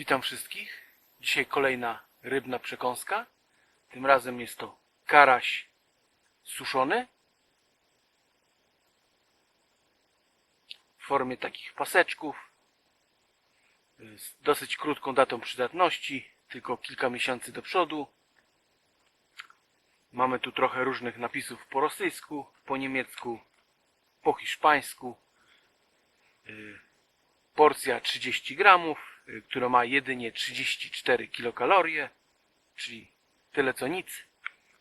Witam wszystkich. Dzisiaj kolejna rybna przekąska. Tym razem jest to karaś suszony w formie takich paseczków z dosyć krótką datą przydatności, tylko kilka miesięcy do przodu. Mamy tu trochę różnych napisów po rosyjsku, po niemiecku, po hiszpańsku. Y, Porcja 30 gramów, która ma jedynie 34 kilokalorie, czyli tyle co nic.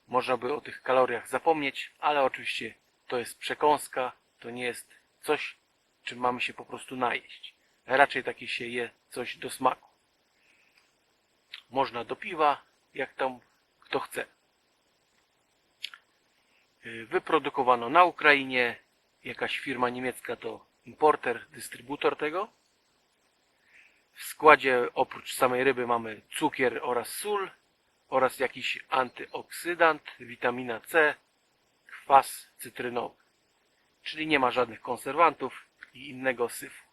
Można by o tych kaloriach zapomnieć, ale oczywiście to jest przekąska, to nie jest coś, czym mamy się po prostu najeść. Raczej takie się je coś do smaku. Można do piwa, jak tam kto chce. Wyprodukowano na Ukrainie, jakaś firma niemiecka to importer, dystrybutor tego. W składzie oprócz samej ryby mamy cukier oraz sól oraz jakiś antyoksydant, witamina C, kwas cytrynowy. Czyli nie ma żadnych konserwantów i innego syfu.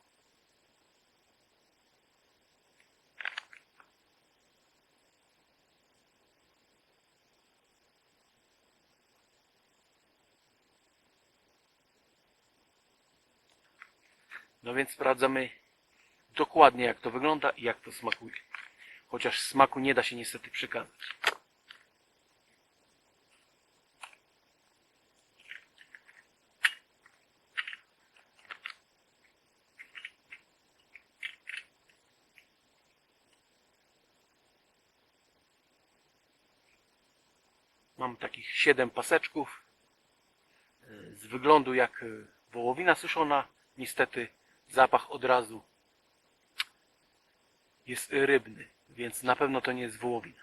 No więc sprawdzamy dokładnie jak to wygląda i jak to smakuje. Chociaż smaku nie da się niestety przekazać. Mam takich 7 paseczków. Z wyglądu jak wołowina suszona. Niestety zapach od razu jest rybny, więc na pewno to nie jest wołowina.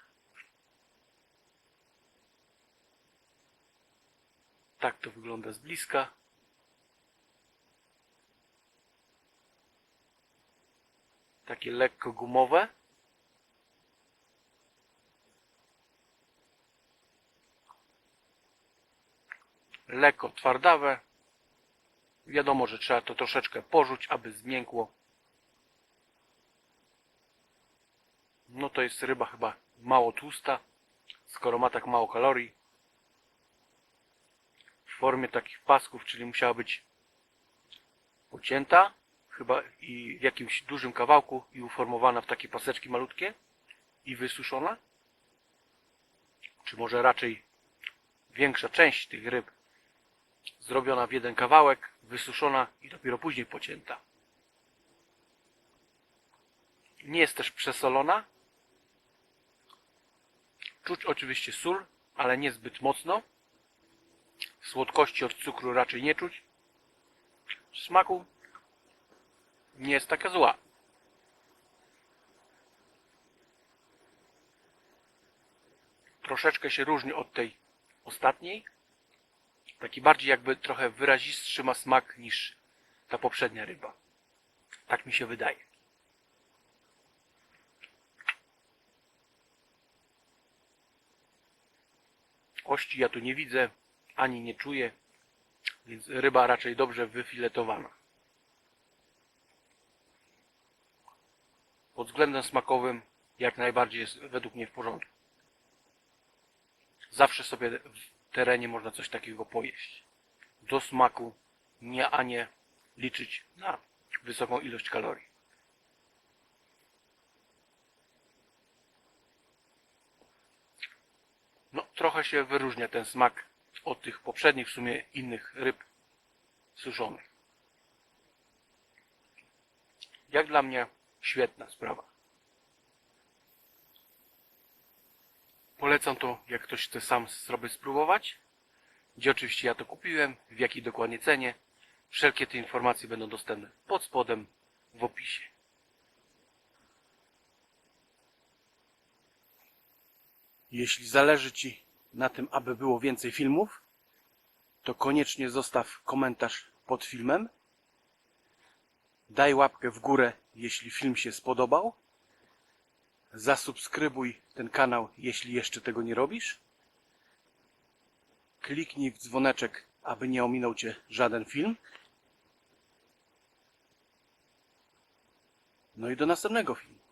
Tak to wygląda z bliska. Takie lekko gumowe. Lekko twardawe. Wiadomo, że trzeba to troszeczkę porzuć, aby zmiękło. No to jest ryba chyba mało tłusta, skoro ma tak mało kalorii. W formie takich pasków, czyli musiała być pocięta, chyba i w jakimś dużym kawałku i uformowana w takie paseczki malutkie i wysuszona. Czy może raczej większa część tych ryb zrobiona w jeden kawałek, wysuszona i dopiero później pocięta. Nie jest też przesolona. Czuć oczywiście sól, ale nie zbyt mocno. Słodkości od cukru raczej nie czuć. W smaku nie jest taka zła. Troszeczkę się różni od tej ostatniej. Taki bardziej jakby trochę wyrazistszy ma smak niż ta poprzednia ryba. Tak mi się wydaje. Kości ja tu nie widzę, ani nie czuję, więc ryba raczej dobrze wyfiletowana. Pod względem smakowym jak najbardziej jest według mnie w porządku. Zawsze sobie w terenie można coś takiego pojeść. Do smaku, nie, a nie liczyć na wysoką ilość kalorii. No, trochę się wyróżnia ten smak od tych poprzednich, w sumie innych ryb suszonych. Jak dla mnie świetna sprawa. Polecam to, jak ktoś chce sam sobie spróbować. Gdzie oczywiście ja to kupiłem, w jakiej dokładnie cenie. Wszelkie te informacje będą dostępne pod spodem w opisie. Jeśli zależy Ci na tym, aby było więcej filmów, to koniecznie zostaw komentarz pod filmem. Daj łapkę w górę, jeśli film się spodobał. Zasubskrybuj ten kanał, jeśli jeszcze tego nie robisz. Kliknij w dzwoneczek, aby nie ominął Cię żaden film. No i do następnego filmu.